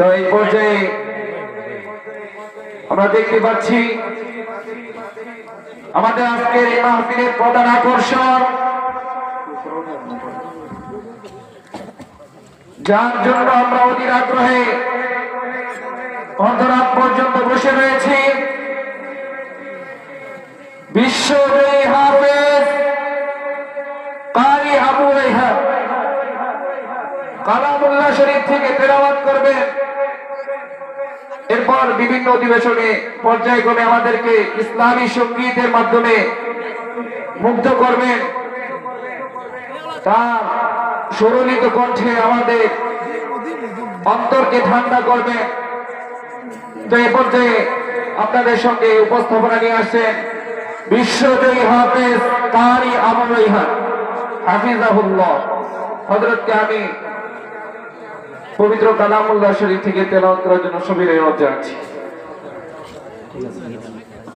তো এই পর্যায়ে আমরা দেখতে পাচ্ছি, আমাদের আজকের এই মাহফিলের প্রধান আকর্ষণ। যার জন্য আমরা অধীর আগ্রহে অন্তরাত পর্যন্ত বসে রয়েছি। বিশ্বজয়ী হাফেজ কালামুল্লাহ শরীফ থেকে তেলাওয়াত করবেন। এরপর বিভিন্ন অধিবেশনে, পর্যায়ক্রমে আমাদেরকে ইসলামী সঙ্গীতের মাধ্যমে মুগ্ধ করবেন। তার সুরলিত কণ্ঠে আমাদের অন্তরকে ঠান্ডা করবেন। তো এ পর্যায়ে আপনাদের সঙ্গে উপস্থাপনা নিয়ে আসছেন বিশ্বজয়ী হাফেজ তারই আমল ইহান হাফিজাহুল্লাহ। হজরতকে আমি পবিত্র কালামুল্লাহ শরীফ থেকে তেলাওয়াত করার জন্য সবিনয় অনুরোধ জানাচ্ছি